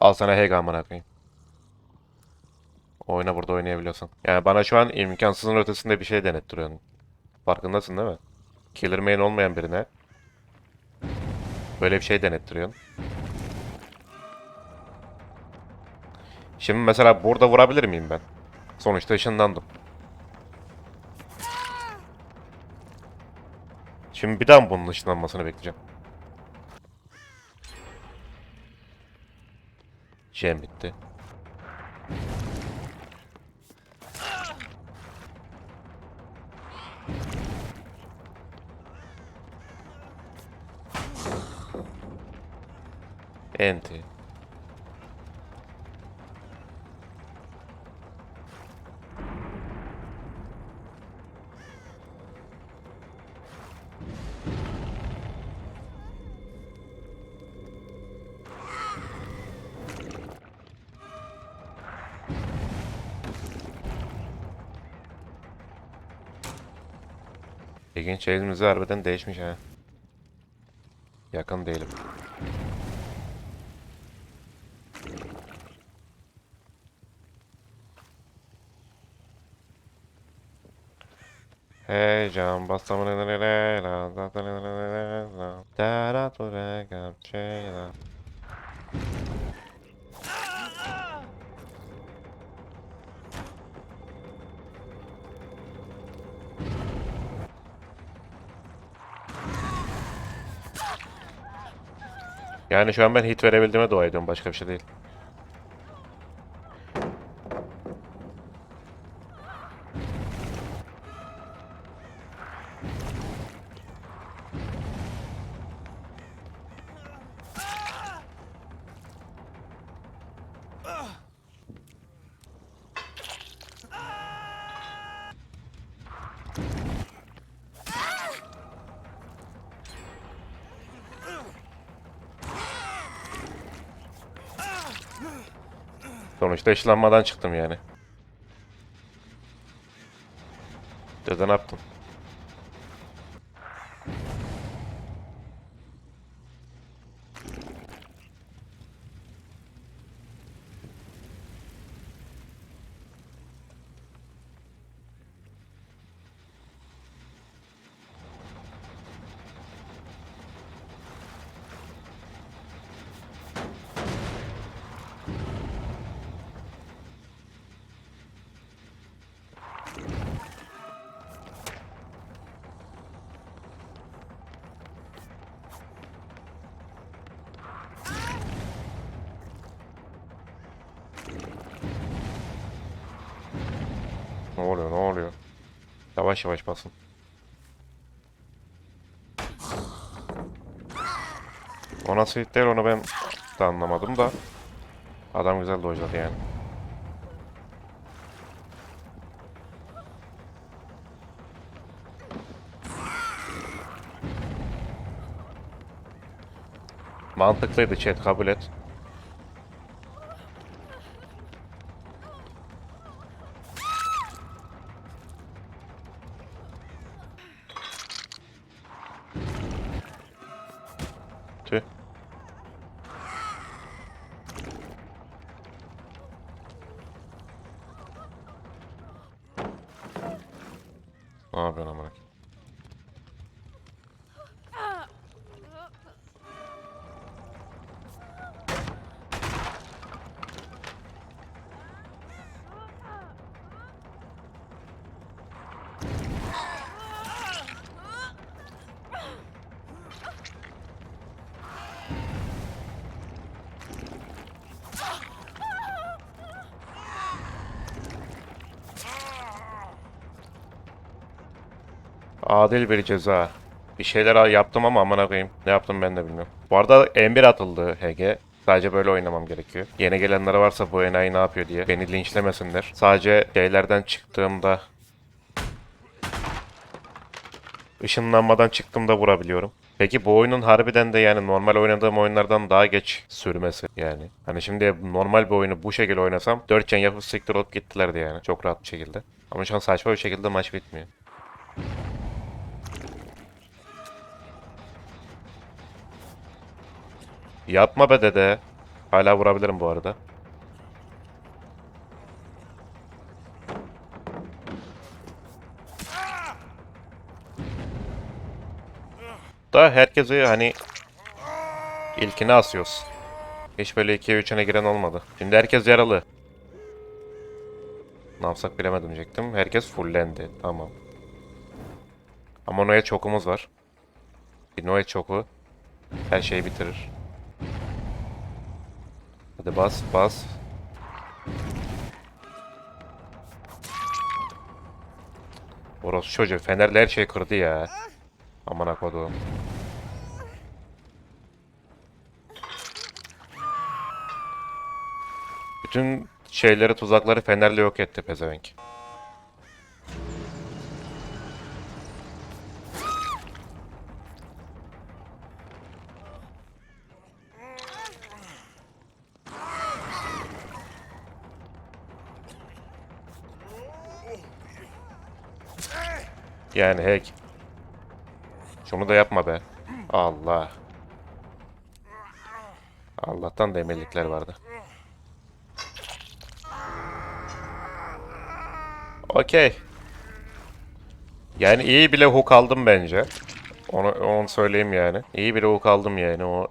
Al sana Hega amına koyayım. Oyna burada oynayabiliyorsun. Yani bana şu an imkansızın ötesinde bir şey denettiriyorsun. Farkındasın değil mi? Killer main olmayan birine böyle bir şey denettiriyorsun. Şimdi mesela burada vurabilir miyim ben? Sonuçta ışınlandım. Şimdi bir daha bunun ışınlanmasını bekleyeceğim? Jam bitti. Enti. İlginç elimizi harbiden değişmiş ha. Yakın değilim. Heyecan basamını Yani şu an ben hit verebildiğime dua ediyorum. Başka bir şey değil. Sonuçta ışınlanmadan çıktım yani. Dede ne yaptın? Oluyor ne oluyor? Yavaş yavaş basın. O nasıl hit değil onu ben de anlamadım da. Adam güzel dojladı yani. Mantıklıydı chat kabul et. бути. Adil bir ceza. Bir şeyler yaptım ama amına koyayım. Ne yaptım ben de bilmiyorum. Bu arada M1 atıldı HG. Sadece böyle oynamam gerekiyor. Yeni gelenler varsa bu enayi ne yapıyor diye beni linçlemesinler. Sadece şeylerden çıktığımda ışınlanmadan çıktığımda vurabiliyorum. Peki bu oyunun harbiden de yani normal oynadığım oyunlardan daha geç sürmesi yani. Hani şimdi normal bir oyunu bu şekilde oynasam 4 can yapıp siktir olup gittilerdi yani. Çok rahat bir şekilde. Ama şu an saçma bir şekilde maç bitmiyor. Yapma be dede. Hala vurabilirim bu arada. Da herkesi hani ilkine asıyoruz. Hiç böyle 2'ye 3'üne giren olmadı. Şimdi herkes yaralı. Ne yapsak bilemedim diyecektim. Herkes fullendi. Tamam. Ama Noe çokumuz var. Bir Noe çoku her şeyi bitirir. Hadi bas bas. Orası çocuğu fenerle her şeyi kırdı ya. Aman akodum. Bütün şeyleri tuzakları fenerle yok etti pezevenk. Yani hack. Şunu da yapma be. Allah. Allah'tan da emellikler vardı. Okey. Yani iyi bile hook aldım bence. Onu, onu söyleyeyim yani. İyi bile hook aldım yani. O,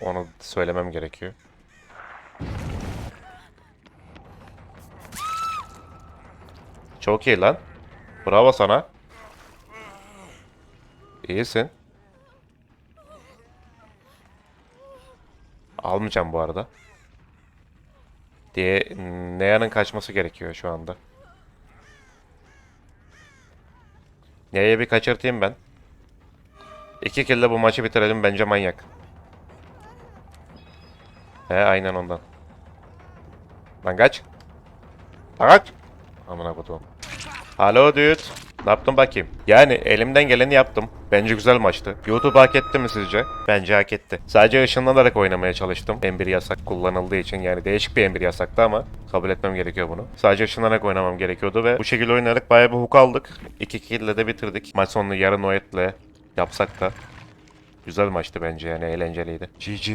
onu söylemem gerekiyor. Çok iyi lan. Bravo sana. İyisin. Almayacağım bu arada. Diye Nea'nın kaçması gerekiyor şu anda. Nea'yı bir kaçırtayım ben. İki kille bu maçı bitirelim bence manyak. He aynen ondan. Lan kaç. Lan kaç. Amına kodum. Alo dude. Ne yaptın bakayım? Yani elimden geleni yaptım. Bence güzel maçtı. YouTube hak etti mi sizce? Bence hak etti. Sadece ışınlanarak oynamaya çalıştım. M1 yasak kullanıldığı için yani değişik bir M1 yasaktı ama kabul etmem gerekiyor bunu. Sadece ışınlanarak oynamam gerekiyordu ve bu şekilde oynayarak bayağı bir hook aldık. 2 kill de bitirdik. Maç sonunu yarın Noet'le yapsak da güzel maçtı bence yani eğlenceliydi. GG.